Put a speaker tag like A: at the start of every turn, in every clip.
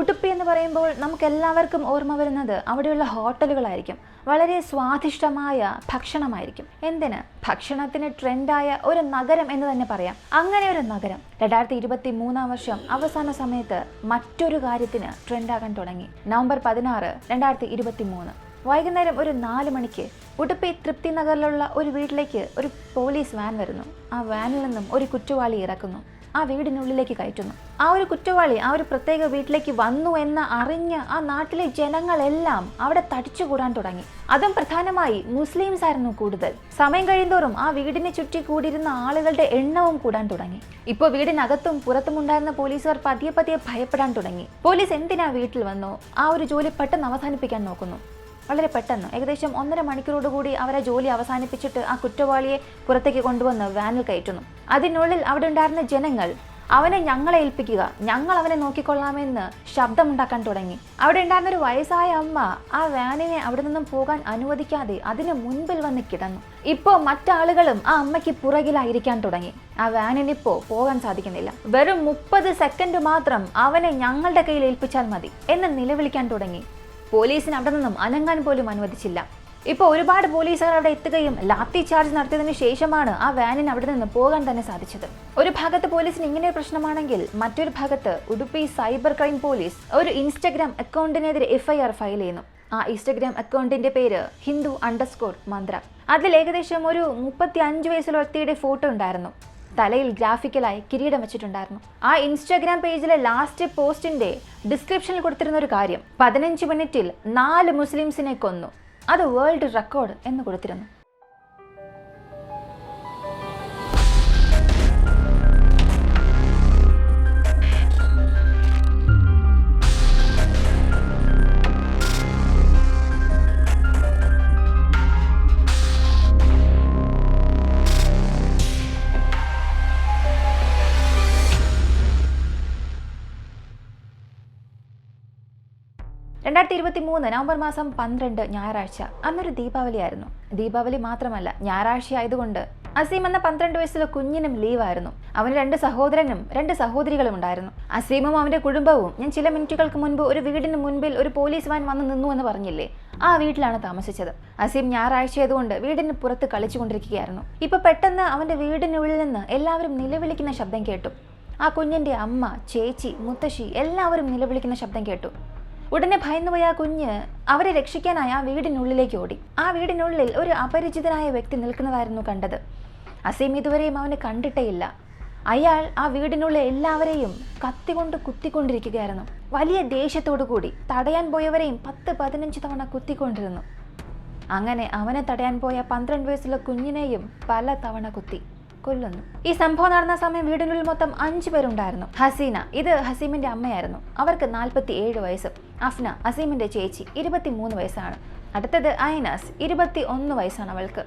A: ഉടുപ്പി എന്ന് പറയുമ്പോൾ നമുക്ക് എല്ലാവർക്കും ഓർമ്മ വരുന്നത് അവിടെയുള്ള ഹോട്ടലുകളായിരിക്കും. വളരെ സ്വാദിഷ്ടമായ ഭക്ഷണമായിരിക്കും. എന്തിന്? ഭക്ഷണത്തിന് ട്രെൻഡായ ഒരു നഗരം എന്ന് തന്നെ പറയാം. അങ്ങനെ ഒരു നഗരം രണ്ടായിരത്തി ഇരുപത്തി മൂന്നാം വർഷം അവസാന സമയത്ത് മറ്റൊരു കാര്യത്തിന് ട്രെൻഡാകാൻ തുടങ്ങി. നവംബർ പതിനാറ് രണ്ടായിരത്തി ഇരുപത്തി മൂന്ന് വൈകുന്നേരം ഒരു നാല് മണിക്ക് ഉടുപ്പി തൃപ്തി നഗറിലുള്ള ഒരു വീട്ടിലേക്ക് ഒരു പോലീസ് വാൻ വരുന്നു. ആ വാനിൽ നിന്നും ഒരു കുറ്റവാളി ഇറക്കുന്നു. ആ വീടിനുള്ളിലേക്ക് കയറ്റുന്നു. ആ ഒരു കുറ്റവാളി ആ ഒരു പ്രത്യേക വീട്ടിലേക്ക് വന്നു എന്ന് അറിഞ്ഞ് ആ നാട്ടിലെ ജനങ്ങളെല്ലാം അവിടെ തടിച്ചുകൂടാൻ തുടങ്ങി. അതും പ്രധാനമായി മുസ്ലിംസ് ആയിരുന്നു കൂടുതൽ. സമയം കഴിയുന്തോറും ആ വീടിനെ ചുറ്റി കൂടിയിരുന്ന ആളുകളുടെ എണ്ണവും കൂടാൻ തുടങ്ങി. ഇപ്പോൾ വീടിനകത്തും പുറത്തും ഉണ്ടായിരുന്ന പോലീസുകാർ പതിയെ പതിയെ ഭയപ്പെടാൻ തുടങ്ങി. പോലീസ് എന്തിനാ വീട്ടിൽ വന്നു? ആ ഒരു ജോലി പെട്ടെന്ന് അവസാനിപ്പിക്കാൻ നോക്കുന്നു. വളരെ പെട്ടെന്ന്. ഏകദേശം ഒന്നര മണിക്കൂറോടുകൂടി അവരെ ജോലി അവസാനിപ്പിച്ചിട്ട് ആ കുറ്റവാളിയെ പുറത്തേക്ക് കൊണ്ടുവന്ന് വാനിൽ കയറ്റുന്നു. അതിനുള്ളിൽ അവിടെ ഉണ്ടായിരുന്ന ജനങ്ങൾ അവനെ ഞങ്ങളെ ഏൽപ്പിക്കുക ഞങ്ങൾ അവനെ നോക്കിക്കൊള്ളാമെന്ന് ശബ്ദമുണ്ടാക്കാൻ തുടങ്ങി. അവിടെ ഉണ്ടായിരുന്ന ഒരു വയസ്സായ അമ്മ ആ വാനിനെ അവിടെ നിന്നും പോകാൻ അനുവദിക്കാതെ അതിന് മുൻപിൽ വന്ന് കിടന്നു. ഇപ്പോൾ മറ്റാളുകളും ആ അമ്മയ്ക്ക് പുറകിലായിരിക്കാൻ തുടങ്ങി. ആ വാനിനിപ്പോ പോകാൻ സാധിക്കുന്നില്ല. വെറും മുപ്പത് സെക്കൻഡ് മാത്രം അവനെ ഞങ്ങളുടെ കയ്യിൽ ഏൽപ്പിച്ചാൽ മതി എന്ന് നിലവിളിക്കാൻ തുടങ്ങി. പോലീസിന് അവിടെ നിന്നും അനങ്ങാൻ പോലും അനുവദിച്ചില്ല. ഇപ്പോൾ ഒരുപാട് പോലീസുകാർ അവിടെ എത്തുകയും ലാത്തി ചാർജ് നടത്തിയതിനു ശേഷമാണ് ആ വാനിന് അവിടെ നിന്ന് പോകാൻ തന്നെ സാധിച്ചത്. ഒരു ഭാഗത്ത് പോലീസിന് ഇങ്ങനെ ഒരു പ്രശ്നമാണെങ്കിൽ മറ്റൊരു ഭാഗത്ത് ഉടുപ്പി സൈബർ ക്രൈം പോലീസ് ഒരു ഇൻസ്റ്റഗ്രാം അക്കൗണ്ടിനെതിരെ എഫ്ഐആർ ഫയൽ ചെയ്യുന്നു. ആ ഇൻസ്റ്റഗ്രാം അക്കൗണ്ടിന്റെ പേര് ഹിന്ദു അണ്ടർസ്കോർ മന്ത്ര. അതിൽ ഏകദേശം ഒരു മുപ്പത്തി അഞ്ച് വയസ്സുള്ള വ്യക്തിയുടെ ഫോട്ടോ ഉണ്ടായിരുന്നു. തലയിൽ ഗ്രാഫിക്കലായി കിരീടം വെച്ചിട്ടുണ്ടായിരുന്നു. ആ ഇൻസ്റ്റാഗ്രാം പേജിലെ ലാസ്റ്റ് പോസ്റ്റിന്റെ ഡിസ്ക്രിപ്ഷനിൽ കൊടുത്തിരുന്ന ഒരു കാര്യം പതിനഞ്ച് മിനിറ്റിൽ നാല് മുസ്ലിംസിനെ കൊന്നു. അത് വേൾഡ് റെക്കോർഡ് എന്ന് കൊടുത്തിരുന്നു. രണ്ടായിരത്തി ഇരുപത്തി മൂന്ന് നവംബർ മാസം പന്ത്രണ്ട് ഞായറാഴ്ച അന്നൊരു ദീപാവലിയായിരുന്നു. ദീപാവലി മാത്രമല്ല ഞായറാഴ്ച ആയതുകൊണ്ട് അസീം എന്ന പന്ത്രണ്ട് വയസ്സുള്ള കുഞ്ഞിനും ലീവായിരുന്നു. അവന് രണ്ട് സഹോദരനും രണ്ട് സഹോദരികളും ഉണ്ടായിരുന്നു. അസീമും അവന്റെ കുടുംബവും ഞാൻ ചില മിനിറ്റുകൾക്ക് മുൻപ് ഒരു വീടിന് മുൻപിൽ ഒരു പോലീസ് വാൻ വന്ന് നിന്നു എന്ന് പറഞ്ഞില്ലേ? ആ വീട്ടിലാണ് താമസിച്ചത്. അസീം ഞായറാഴ്ച ആയതുകൊണ്ട് വീടിന് പുറത്ത് കളിച്ചുകൊണ്ടിരിക്കുകയായിരുന്നു. ഇപ്പൊ പെട്ടെന്ന് അവന്റെ വീടിനുള്ളിൽ നിന്ന് എല്ലാവരും നിലവിളിക്കുന്ന ശബ്ദം കേട്ടു. ആ കുഞ്ഞിന്റെ അമ്മ ചേച്ചി മുത്തശ്ശി എല്ലാവരും നിലവിളിക്കുന്ന ശബ്ദം കേട്ടു. ഉടനെ ഭയന്നുപോയ കുഞ്ഞ് അവരെ രക്ഷിക്കാനായി ആ വീടിനുള്ളിലേക്ക് ഓടി. ആ വീടിനുള്ളിൽ ഒരു അപരിചിതനായ വ്യക്തി നിൽക്കുന്നതായിരുന്നു കണ്ടത്. അസീം ഇതുവരെയും അവനെ കണ്ടിട്ടേയില്ല അയാൾ ആ വീടിനുള്ളിൽ എല്ലാവരെയും കത്തികൊണ്ട് കുത്തിക്കൊണ്ടിരിക്കുകയായിരുന്നു. വലിയ ദേഷ്യത്തോടു കൂടി തടയാൻ പോയവരെയും പത്ത് പതിനഞ്ച് തവണ കുത്തിക്കൊണ്ടിരുന്നു. അങ്ങനെ അവനെ തടയാൻ പോയ പന്ത്രണ്ട് വയസ്സുള്ള കുഞ്ഞിനെയും പല തവണ കുത്തി കൊല്ലുന്നു. ഈ സംഭവം നടന്ന സമയം വീടിനുള്ളിൽ മൊത്തം അഞ്ചു പേരുണ്ടായിരുന്നു. ഹസീന ഇത് ഹസീമിന്റെ അമ്മയായിരുന്നു. അവർക്ക് നാൽപ്പത്തി ഏഴ് വയസ്സ്. അഫ്ന അസീമിന്റെ ചേച്ചി ഇരുപത്തി മൂന്ന് വയസ്സാണ്. അടുത്തത് അയനാസ് ഇരുപത്തി ഒന്ന് വയസ്സാണ് അവൾക്ക്.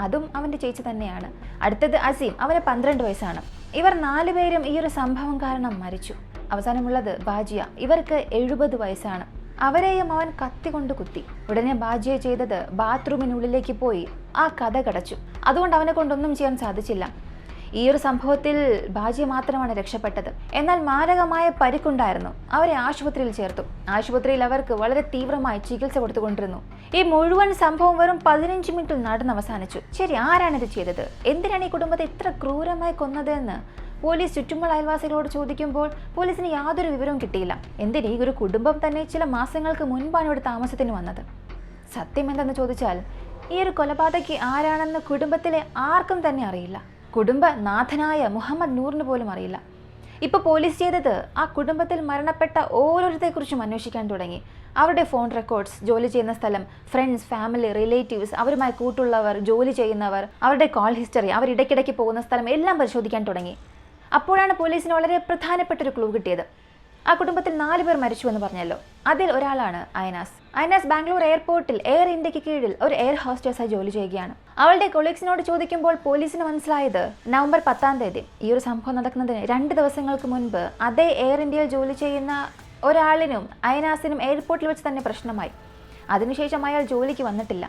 A: അതും അവന്റെ ചേച്ചി തന്നെയാണ്. അടുത്തത് അസീം അവന് പന്ത്രണ്ട് വയസ്സാണ്. ഇവർ നാലുപേരും ഈ ഒരു സംഭവം കാരണം മരിച്ചു. അവസാനമുള്ളത് ബാജിയ. ഇവർക്ക് എഴുപത് വയസ്സാണ്. അവരെയും അവൻ കത്തി കൊണ്ട് കുത്തി. ഉടനെ ബാജിയ ചെയ്തത് ബാത്റൂമിനുള്ളിലേക്ക് പോയി. ആ കഥ കടച്ചു. അതുകൊണ്ട് അവനെ കൊണ്ടൊന്നും ചെയ്യാൻ സാധിച്ചില്ല. ഈ ഒരു സംഭവത്തിൽ ബാജി മാത്രമാണ് രക്ഷപ്പെട്ടത്. എന്നാൽ മാരകമായ പരിക്കുണ്ടായിരുന്നു. അവരെ ആശുപത്രിയിൽ ചേർത്തു. ആശുപത്രിയിൽ അവർക്ക് വളരെ തീവ്രമായി ചികിത്സ കൊടുത്തുകൊണ്ടിരുന്നു. ഈ മുഴുവൻ സംഭവം വെറും പതിനഞ്ച് മിനിറ്റിൽ നടന്ന് അവസാനിച്ചു ശരി ആരാണിത് ചെയ്തത്? എന്തിനാണ് ഈ കുടുംബത്തെ ഇത്ര ക്രൂരമായി കൊന്നത് എന്ന് പോലീസ് ചുറ്റുമുള്ള അയൽവാസികളോട് ചോദിക്കുമ്പോൾ പോലീസിന് യാതൊരു വിവരവും കിട്ടിയില്ല. എന്തിന് ഈ ഒരു കുടുംബം തന്നെ ചില മാസങ്ങൾക്ക് മുൻപാണ് ഇവിടെ താമസത്തിന് വന്നത്? സത്യം എന്തെന്ന് ചോദിച്ചാൽ ഈ ഒരു കൊലപാതകി ആരാണെന്ന് കുടുംബത്തിലെ ആർക്കും തന്നെ അറിയില്ല. കുടുംബനാഥനായ മുഹമ്മദ് നൂറിന് പോലും അറിയില്ല. ഇപ്പോൾ പോലീസ് ചെയ്തത് ആ കുടുംബത്തിൽ മരണപ്പെട്ട ഓരോരുത്തരെക്കുറിച്ചും അന്വേഷിക്കാൻ തുടങ്ങി. അവരുടെ ഫോൺ റെക്കോർഡ്സ് ജോലി ചെയ്യുന്ന സ്ഥലം ഫ്രണ്ട്സ് ഫാമിലി റിലേറ്റീവ്സ് അവരുമായി കൂട്ടുള്ളവർ ജോലി ചെയ്യുന്നവർ അവരുടെ കോൾ ഹിസ്റ്ററി അവർ ഇടയ്ക്കിടയ്ക്ക് പോകുന്ന സ്ഥലം എല്ലാം പരിശോധിക്കാൻ തുടങ്ങി. അപ്പോഴാണ് പോലീസിന് വളരെ പ്രധാനപ്പെട്ട ഒരു ക്ലൂ കിട്ടിയത്. ആ കുടുംബത്തിൽ നാല് പേർ മരിച്ചു എന്ന് പറഞ്ഞല്ലോ. അതിൽ ഒരാളാണ് അയനാസ്. അയനാസ് ബാംഗ്ലൂർ എയർപോർട്ടിൽ എയർ ഇന്ത്യയ്ക്ക് കീഴിൽ ഒരു എയർ ഹോസ്റ്റേഴ്സായി ജോലി ചെയ്യുകയാണ്. അവളുടെ കൊളീഗ്സിനോട് ചോദിക്കുമ്പോൾ പോലീസിന് മനസ്സിലായത് നവംബർ പത്താം തീയതി. ഈ ഒരു സംഭവം നടക്കുന്നതിന് രണ്ട് ദിവസങ്ങൾക്ക് മുൻപ് അതേ എയർ ഇന്ത്യയിൽ ജോലി ചെയ്യുന്ന ഒരാളിനും അയനാസിനും എയർപോർട്ടിൽ വെച്ച് തന്നെ പ്രശ്നമായി. അതിനുശേഷം അയാൾ ജോലിക്ക് വന്നിട്ടില്ല.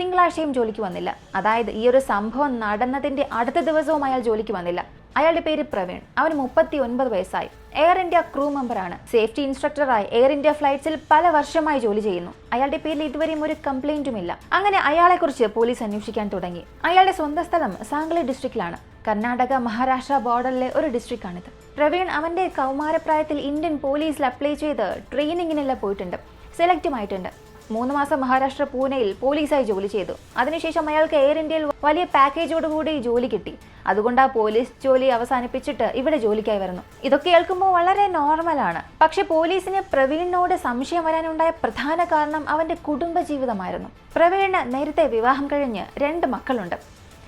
A: തിങ്കളാഴ്ചയും ജോലിക്ക് വന്നില്ല. അതായത് ഈ ഒരു സംഭവം നടന്നതിന്റെ അടുത്ത ദിവസവും അയാൾ ജോലിക്ക് വന്നില്ല. അയാളുടെ പേര് പ്രവീൺ. അവന് മുപ്പത്തി ഒൻപത് വയസ്സായി എയർ ഇന്ത്യ ക്രൂ മെമ്പറാണ് സേഫ്റ്റി ഇൻസ്ട്രക്ടറായി എയർ ഇന്ത്യ ഫ്ലൈറ്റ്സിൽ പല വർഷമായി ജോലി ചെയ്യുന്നു. അയാളുടെ പേരിൽ ഇതുവരെയും ഒരു കംപ്ലൈന്റും ഇല്ല. അങ്ങനെ അയാളെക്കുറിച്ച് പോലീസ് അന്വേഷിക്കാൻ തുടങ്ങി. അയാളുടെ സ്വന്തം സ്ഥലം സാംഗ്ലി ഡിസ്ട്രിക്റ്റിലാണ് കർണാടക മഹാരാഷ്ട്ര ബോർഡറിലെ ഒരു ഡിസ്ട്രിക്റ്റാണിത് പ്രവീൺ അവന്റെ കൗമാരപ്രായത്തിൽ ഇന്ത്യൻ പോലീസിൽ അപ്ലൈ ചെയ്ത് ട്രെയിനിങ്ങിനെല്ലാം പോയിട്ടുണ്ട്. സെലക്റ്റും ആയിട്ടുണ്ട്. മൂന്ന് മാസം മഹാരാഷ്ട്ര പൂനെയിൽ പോലീസായി ജോലി ചെയ്തു. അതിനുശേഷം അയാൾക്ക് എയർ ഇന്ത്യയിൽ വലിയ പാക്കേജോടുകൂടി ജോലി കിട്ടി. അതുകൊണ്ട് ആ പോലീസ് ജോലി അവസാനിപ്പിച്ചിട്ട് ഇവിടെ ജോലിക്കായി വരുന്നു. ഇതൊക്കെ കേൾക്കുമ്പോൾ വളരെ നോർമലാണ് പക്ഷെ പോലീസിന് പ്രവീണിനോട് സംശയം വരാനുണ്ടായ പ്രധാന കാരണം അവന്റെ കുടുംബ ജീവിതമായിരുന്നു പ്രവീണ് നേരത്തെ വിവാഹം കഴിഞ്ഞ് രണ്ട് മക്കളുണ്ട്.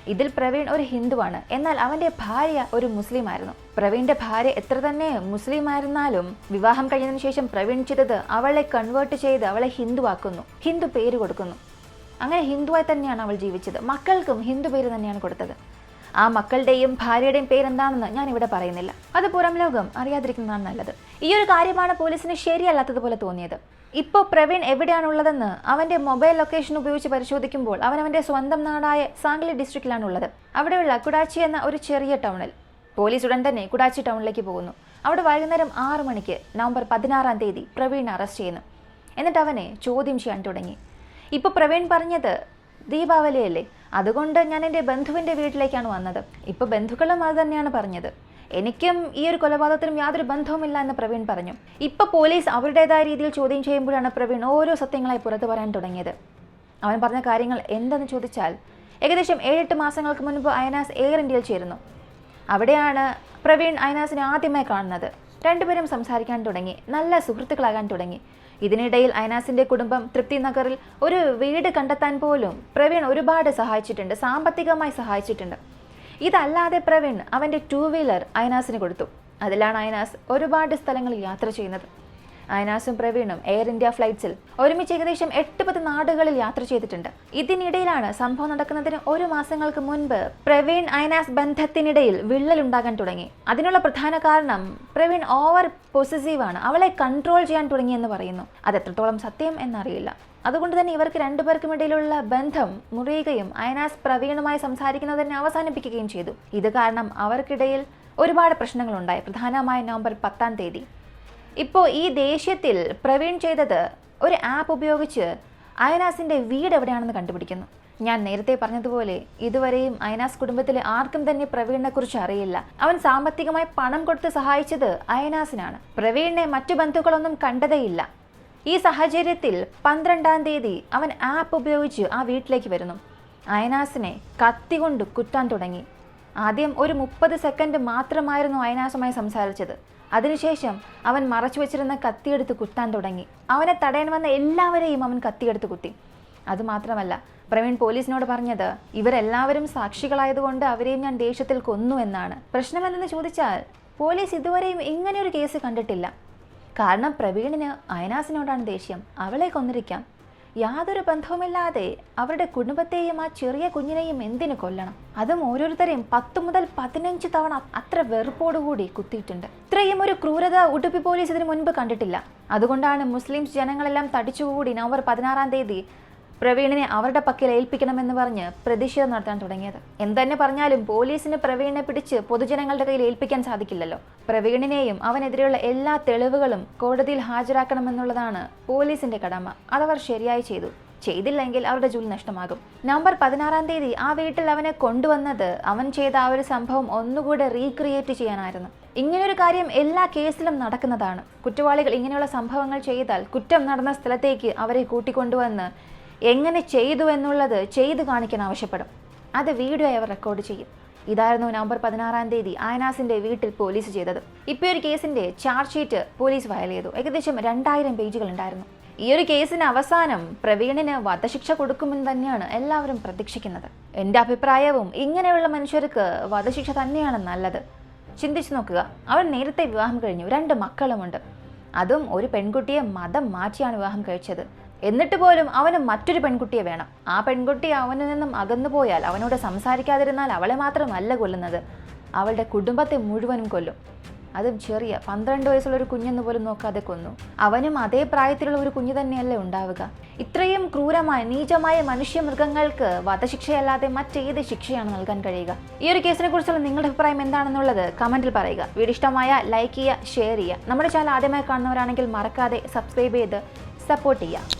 A: ഇതിൽ പ്രവീൺ ഒരു ഹിന്ദുവാണ്. എന്നാൽ അവന്റെ ഭാര്യ ഒരു മുസ്ലിം ആയിരുന്നു പ്രവീണിന്റെ ഭാര്യ എത്ര തന്നെ മുസ്ലിം ആയിരുന്നാലും വിവാഹം കഴിഞ്ഞതിന് ശേഷം പ്രവീൺ ചെയ്തത് അവളെ കൺവേർട്ട് ചെയ്ത് അവളെ ഹിന്ദുവാക്കുന്നു. ഹിന്ദു പേര് കൊടുക്കുന്നു. അങ്ങനെ ഹിന്ദുവായി തന്നെയാണ് അവൾ ജീവിച്ചത്. മക്കൾക്കും ഹിന്ദു പേര് തന്നെയാണ് കൊടുത്തത്. ആ മക്കളുടെയും ഭാര്യയുടെയും പേരെന്താണെന്ന് ഞാൻ ഇവിടെ പറയുന്നില്ല. അത് പുറം ലോകം അറിയാതിരിക്കുന്നതാണ് നല്ലത്. ഈ ഒരു കാര്യമാണ് പോലീസിന് ശരിയല്ലാത്തതുപോലെ തോന്നിയത്. ഇപ്പോൾ പ്രവീൺ എവിടെയാണുള്ളതെന്ന് അവന്റെ മൊബൈൽ ലൊക്കേഷൻ ഉപയോഗിച്ച് പരിശോധിക്കുമ്പോൾ അവൻ അവന്റെ സ്വന്തം നാടായ സാംഗ്ലി ഡിസ്ട്രിക്റ്റിലാണ് ഉള്ളത് അവിടെയുള്ള കുടാച്ചി എന്ന ഒരു ചെറിയ ടൗണിൽ. പോലീസ് ഉടൻ തന്നെ കുടാച്ചി ടൗണിലേക്ക് പോകുന്നു. അവിടെ വൈകുന്നേരം ആറു മണിക്ക് നവംബർ പതിനാറാം തീയതി പ്രവീൺ അറസ്റ്റ് ചെയ്യുന്നു. എന്നിട്ട് അവനെ ചോദ്യം ചെയ്യാൻ തുടങ്ങി. ഇപ്പോൾ പ്രവീൺ പറഞ്ഞത് ദീപാവലിയല്ലേ? അതുകൊണ്ട് ഞാൻ എന്റെ ബന്ധുവിന്റെ വീട്ടിലേക്കാണ് വന്നത്. ഇപ്പോൾ ബന്ധുക്കളും അത് തന്നെയാണ് പറഞ്ഞത്. എനിക്കും ഈ ഒരു കൊലപാതകത്തിനും യാതൊരു ബന്ധവുമില്ല എന്ന് പ്രവീൺ പറഞ്ഞു. ഇപ്പോൾ പോലീസ് അവരുടേതായ രീതിയിൽ ചോദ്യം ചെയ്യുമ്പോഴാണ് പ്രവീൺ ഓരോ സത്യങ്ങളായി പുറത്തു പറയാൻ തുടങ്ങിയത്. അവൻ പറഞ്ഞ കാര്യങ്ങൾ എന്തെന്ന് ചോദിച്ചാൽ ഏകദേശം ഏഴെട്ട് മാസങ്ങൾക്ക് മുൻപ് അയനാസ് എയർ ഇന്ത്യയിൽ ചേരുന്നു. അവിടെയാണ് പ്രവീൺ അയനാസിനെ ആദ്യമായി കാണുന്നത്. രണ്ടുപേരും സംസാരിക്കാൻ തുടങ്ങി. നല്ല സുഹൃത്തുക്കളാകാൻ തുടങ്ങി. ഇതിനിടയിൽ അയനാസിന്റെ കുടുംബം തൃപ്തി നഗറിൽ ഒരു വീട് കണ്ടെത്താൻ പോലും പ്രവീൺ ഒരുപാട് സഹായിച്ചിട്ടുണ്ട് സാമ്പത്തികമായി സഹായിച്ചിട്ടുണ്ട്. ഇതല്ലാതെ പ്രവീൺ അവന്റെ ടൂ വീലർ അയനാസിന് കൊടുത്തു. അതിലാണ് അയനാസ് ഒരുപാട് സ്ഥലങ്ങളിൽ യാത്ര ചെയ്യുന്നത്. അയനാസും പ്രവീണും എയർ ഇന്ത്യ ഫ്ലൈറ്റ്സിൽ ഒരുമിച്ച് ഏകദേശം എട്ട് പത്ത് നാടുകളിൽ യാത്ര ചെയ്തിട്ടുണ്ട്. ഇതിനിടയിലാണ് സംഭവം നടക്കുന്നതിന് ഒരു മാസങ്ങൾക്ക് മുൻപ് പ്രവീൺ അയനാസ് ബന്ധത്തിനിടയിൽ വിള്ളലുണ്ടാകാൻ തുടങ്ങി. അതിനുള്ള പ്രധാന കാരണം പ്രവീൺ ഓവർ പൊസസീവാണ് അവളെ കൺട്രോൾ ചെയ്യാൻ തുടങ്ങി എന്ന് പറയുന്നു. അത് എത്രത്തോളം സത്യം എന്നറിയില്ല. അതുകൊണ്ട് തന്നെ ഇവർക്ക് രണ്ടുപേർക്കും ഇടയിലുള്ള ബന്ധം മുറിയുകയും അയനാസ് പ്രവീണുമായി സംസാരിക്കുന്നത് തന്നെ അവസാനിപ്പിക്കുകയും ചെയ്തു. ഇത് കാരണം അവർക്കിടയിൽ ഒരുപാട് പ്രശ്നങ്ങളുണ്ടായി. പ്രധാനമായും നവംബർ പത്താം തീയതി. ഇപ്പോൾ ഈ ദേഷ്യത്തിൽ പ്രവീൺ ചെയ്തത് ഒരു ആപ്പ് ഉപയോഗിച്ച് അയനാസിന്റെ വീട് എവിടെയാണെന്ന് കണ്ടുപിടിക്കുന്നു. ഞാൻ നേരത്തെ പറഞ്ഞതുപോലെ ഇതുവരെയും അയനാസ് കുടുംബത്തിലെ ആർക്കും തന്നെ പ്രവീണിനെ കുറിച്ച് അറിയില്ല. അവൻ സാമ്പത്തികമായി പണം കൊടുത്ത് സഹായിച്ചത് അയനാസിനാണ്. പ്രവീണിനെ മറ്റു ബന്ധുക്കളൊന്നും കണ്ടതേയില്ല. ഈ സാഹചര്യത്തിൽ പന്ത്രണ്ടാം തീയതി അവൻ ആപ്പ് ഉപയോഗിച്ച് ആ വീട്ടിലേക്ക് വരുന്നു. അയനാസിനെ കത്തി കൊണ്ട് കുറ്റാൻ തുടങ്ങി. ആദ്യം ഒരു മുപ്പത് സെക്കൻഡ് മാത്രമായിരുന്നു അയനാസുമായി സംസാരിച്ചത്. അതിനുശേഷം അവൻ മറച്ചു വെച്ചിരുന്ന കത്തിയെടുത്ത് കുത്താൻ തുടങ്ങി. അവനെ തടയാൻ വന്ന എല്ലാവരെയും അവൻ കത്തിയെടുത്ത് കുത്തി. അതുമാത്രമല്ല പ്രവീൺ പോലീസിനോട് പറഞ്ഞത് ഇവരെല്ലാവരും സാക്ഷികളായതുകൊണ്ട് അവരെയും ഞാൻ ദേഷ്യത്തിൽ കൊന്നു എന്നാണ്. പ്രശ്നമെന്തെന്ന് ചോദിച്ചാൽ പോലീസ് ഇതുവരെയും ഇങ്ങനെയൊരു കേസ് കണ്ടിട്ടില്ല. കാരണം പ്രവീണിന് അയനാസിനോടാണ് ദേഷ്യം. അവളെ കൊന്നിരിക്കാം. യാതൊരു ബന്ധവുമില്ലാതെ അവരുടെ കുടുംബത്തെയും ആ ചെറിയ കുഞ്ഞിനെയും എന്തിനു കൊല്ലണം? അതും ഓരോരുത്തരെയും പത്ത് മുതൽ പതിനഞ്ച് തവണ അത്ര വെറുപ്പോടുകൂടി കുത്തിയിട്ടുണ്ട്. ഇത്രയും ഒരു ക്രൂരത ഉടുപ്പി പോലീസ് ഇതിനു മുൻപ് കണ്ടിട്ടില്ല. അതുകൊണ്ടാണ് മുസ്ലിംസ് ജനങ്ങളെല്ലാം തടിച്ചുകൂടി നവംബർ പതിനാറാം തീയതി പ്രവീണിനെ അവരുടെ പക്കൽ ഏൽപ്പിക്കണമെന്ന് പറഞ്ഞ് പ്രതിഷേധം നടത്താൻ തുടങ്ങിയത്. എന്തെന്നെ പറഞ്ഞാലും പോലീസിന് പ്രവീണിനെ പിടിച്ച് പൊതുജനങ്ങളുടെ കയ്യിൽ ഏൽപ്പിക്കാൻ സാധിക്കില്ലല്ലോ. പ്രവീണിനെയും അവനെതിരെയുള്ള എല്ലാ തെളിവുകളും കോടതിയിൽ ഹാജരാക്കണമെന്നുള്ളതാണ് പോലീസിന്റെ കടമ. അതവർ ശരിയായി ചെയ്തു. ചെയ്തില്ലെങ്കിൽ അവരുടെ ജോലി നഷ്ടമാകും. നവംബർ പതിനാറാം തീയതി ആ വീട്ടിൽ അവനെ കൊണ്ടുവന്നത് അവൻ ചെയ്ത ആ ഒരു സംഭവം ഒന്നുകൂടെ റീക്രിയേറ്റ് ചെയ്യാനായിരുന്നു. ഇങ്ങനൊരു കാര്യം എല്ലാ കേസിലും നടക്കുന്നതാണ്. കുറ്റവാളികൾ ഇങ്ങനെയുള്ള സംഭവങ്ങൾ ചെയ്താൽ കുറ്റം നടന്ന സ്ഥലത്തേക്ക് അവരെ കൂട്ടിക്കൊണ്ടുവന്ന് എങ്ങനെ ചെയ്തു എന്നുള്ളത് ചെയ്തു കാണിക്കാൻ ആവശ്യപ്പെടും. അത് വീഡിയോ അവർ റെക്കോർഡ് ചെയ്യും. ഇതായിരുന്നു നവംബർ പതിനാറാം തീയതി ആയനാസിന്റെ വീട്ടിൽ പോലീസ് ചെയ്തത്. ഇപ്പൊ ഒരു കേസിന്റെ ചാർജ് ഷീറ്റ് പോലീസ് ഫയൽ ചെയ്തു. ഏകദേശം രണ്ടായിരം പേജുകൾ ഉണ്ടായിരുന്നു. ഈ ഒരു കേസിന് അവസാനം പ്രവീണിന് വധശിക്ഷ കൊടുക്കുമെന്ന് തന്നെയാണ് എല്ലാവരും പ്രതീക്ഷിക്കുന്നത്. എന്റെ അഭിപ്രായവും ഇങ്ങനെയുള്ള മനുഷ്യർക്ക് വധശിക്ഷ തന്നെയാണ് നല്ലത്. ചിന്തിച്ചു നോക്കുക. അവൻ നേരത്തെ വിവാഹം കഴിഞ്ഞു. രണ്ട് മക്കളുമുണ്ട്. അതും ഒരു പെൺകുട്ടിയെ മതം മാറ്റിയാണ് വിവാഹം കഴിച്ചത്. എന്നിട്ട് പോലും അവന് മറ്റൊരു പെൺകുട്ടിയെ വേണം. ആ പെൺകുട്ടി അവനിൽ നിന്നും അകന്നു പോയാൽ അവനോട് സംസാരിക്കാതിരുന്നാൽ അവളെ മാത്രമല്ല കൊല്ലുന്നത്. അവളുടെ കുടുംബത്തെ മുഴുവനും കൊല്ലും. അതും ചെറിയ പന്ത്രണ്ട് വയസ്സുള്ള ഒരു കുഞ്ഞെന്ന് പോലും നോക്കാതെ കൊന്നു. അവനും അതേ പ്രായത്തിലുള്ള ഒരു കുഞ്ഞു തന്നെയല്ലേ ഉണ്ടാവുക. ഇത്രയും ക്രൂരമായ നീചമായ മനുഷ്യ മൃഗങ്ങൾക്ക് വധശിക്ഷയല്ലാതെ മറ്റേത് ശിക്ഷയാണ് നൽകാൻ കഴിയുക. ഈ ഒരു കേസിനെ കുറിച്ചുള്ള നിങ്ങളുടെ അഭിപ്രായം എന്താണെന്നുള്ളത് കമന്റിൽ പറയുക. വീഡിയോ ഇഷ്ടമായ ലൈക്ക് ചെയ്യുക ഷെയർ ചെയ്യുക. നമ്മുടെ ചാനൽ ആദ്യമായി കാണുന്നവരാണെങ്കിൽ മറക്കാതെ സബ്സ്ക്രൈബ് ചെയ്ത് സപ്പോർട്ട് ചെയ്യുക.